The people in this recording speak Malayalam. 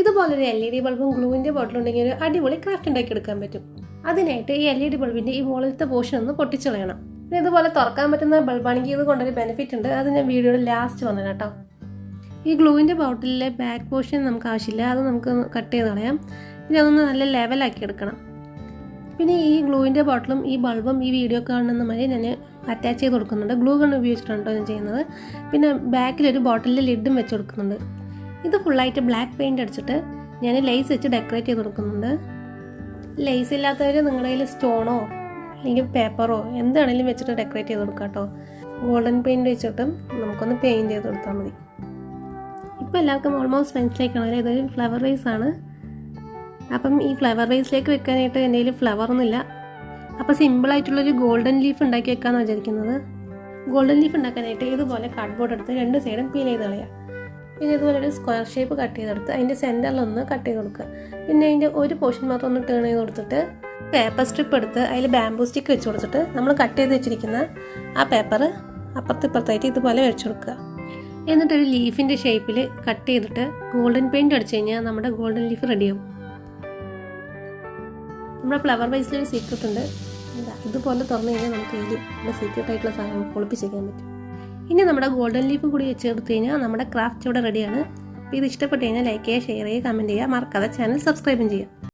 ഇതുപോലൊരു എൽ ഇ ഡി ബൾബും ഗ്ലൂവിന്റെ ബോട്ടിലുണ്ടെങ്കിൽ ഒരു അടിപൊളി ക്രാഫ്റ്റ് ഉണ്ടാക്കി എടുക്കാൻ പറ്റും. അതിനായിട്ട് ഈ എൽ ഇ ഡി ബൾബിന്റെ ഈ മുകളിലത്തെ പോർഷൻ ഒന്ന് പൊട്ടിച്ചളയണം. പിന്നെ ഇതുപോലെ തുറക്കാൻ പറ്റുന്ന ബൾബാണെങ്കിൽ ഇത് കൊണ്ടൊരു ബെനിഫിറ്റ് ഉണ്ട്. അത് ഞാൻ വീഡിയോയുടെ ലാസ്റ്റ് പറഞ്ഞു കേട്ടോ ഈ ഗ്ലൂവിന്റെ ബോട്ടിലിലെ ബാക്ക് പോർഷൻ നമുക്ക് ആവശ്യമില്ല. അത് നമുക്ക് കട്ട് ചെയ്ത് കളയാം. ഇനി അതൊന്ന് നല്ല ലെവലാക്കി എടുക്കണം. പിന്നെ ഈ ഗ്ലൂവിന്റെ ബോട്ടിലും ഈ ബൾബും ഈ വീഡിയോ കാണുന്ന മാതിരി ഞാൻ അറ്റാച്ച് ചെയ്ത് കൊടുക്കുന്നുണ്ട്. ഗ്ലൂ ഗൺ ഉപയോഗിച്ചിട്ടാണ് കേട്ടോ ഞാൻ ചെയ്യുന്നത്. പിന്നെ ബാക്കിലൊരു ബോട്ടിലിൽ ലിഡും വെച്ച് കൊടുക്കുന്നുണ്ട്. ഇത് ഫുള്ളായിട്ട് ബ്ലാക്ക് പെയിന്റ് അടിച്ചിട്ട് ഞാൻ ലേസ് വെച്ച് ഡെക്കറേറ്റ് ചെയ്ത് കൊടുക്കുന്നുണ്ട്. ലേസ് ഇല്ലാത്തവർ നിങ്ങളുടെ കയ്യിൽ സ്റ്റോണോ അല്ലെങ്കിൽ പേപ്പറോ എന്താണെങ്കിലും വെച്ചിട്ട് ഡെക്കറേറ്റ് ചെയ്ത് കൊടുക്കാം കേട്ടോ. ഗോൾഡൻ പെയിന്റ് വെച്ചിട്ടും നമുക്കൊന്ന് പെയിന്റ് ചെയ്ത് കൊടുത്താൽ മതി. ഇപ്പോൾ എല്ലാവർക്കും ഓൾമോസ്റ്റ് മനസ്സിലേക്കാണ് ഇതൊരു ഫ്ലവർ റൈസ് ആണ്. അപ്പം ഈ ഫ്ലവർ റൈസിലേക്ക് വെക്കാനായിട്ട് എന്റെ കയ്യിൽ ഫ്ലവർ ഒന്നുമില്ല അപ്പോൾ സിമ്പിളായിട്ടുള്ളൊരു ഗോൾഡൻ ലീഫ് ഉണ്ടാക്കി വെക്കാമെന്ന് വിചാരിക്കുന്നത്. ഗോൾഡൻ ലീഫ് ഉണ്ടാക്കാനായിട്ട് ഇതുപോലെ കാർഡ്ബോർഡ് എടുത്ത് രണ്ട് സൈഡും പീൽ ചെയ്ത് കളയാം. പിന്നെ ഇതുപോലെ ഒരു സ്ക്വയർ ഷേപ്പ് കട്ട് ചെയ്തെടുത്ത് അതിന്റെ സെന്ററിലൊന്ന് കട്ട് ചെയ്ത് കൊടുക്കുക. പിന്നെ അതിന്റെ ഒരു പോർഷൻ മാത്രം ഒന്ന് ടേൺ ചെയ്ത് കൊടുത്തിട്ട് പേപ്പർ സ്ട്രിപ്പ് എടുത്ത് അതിൽ ബാംബൂ സ്റ്റിക്ക് വെച്ച് കൊടുത്തിട്ട് നമ്മൾ കട്ട് ചെയ്ത് വെച്ചിരിക്കുന്ന ആ പേപ്പർ അപ്പുറത്തിപ്പുറത്തായിട്ട് ഇതുപോലെ വെച്ച് കൊടുക്കുക. എന്നിട്ടൊരു ലീഫിന്റെ ഷേപ്പിൽ കട്ട് ചെയ്തിട്ട് ഗോൾഡൻ പെയിന്റ് അടിച്ചു കഴിഞ്ഞാൽ നമ്മുടെ ഗോൾഡൻ ലീഫ് റെഡിയാവും നമ്മുടെ ഫ്ലവർ വൈസിലൊരു സീക്രട്ട് ഉണ്ട്. ഇതുപോലെ തുറന്നു കഴിഞ്ഞാൽ നമുക്ക് ഇതിൽ നമ്മുടെ സീക്രട്ടായിട്ടുള്ള സാധനം പൊളിപ്പിച്ചേക്കാൻ പറ്റും. ഇനി നമ്മുടെ ഗോൾഡൻ ലീഫ് കൂടി കൊടുത്തു കഴിഞ്ഞാൽ നമ്മുടെ ക്രാഫ്റ്റ് ഇവിടെ റെഡിയാണ് ഇത് ഇഷ്ടപ്പെട്ട് കഴിഞ്ഞാൽ ലൈക്ക് ചെയ്യുക ഷെയർ ചെയ്യുക കമന്റ് ചെയ്യുക. മറക്കാതെ ചാനൽ സബ്സ്ക്രൈബും ചെയ്യുക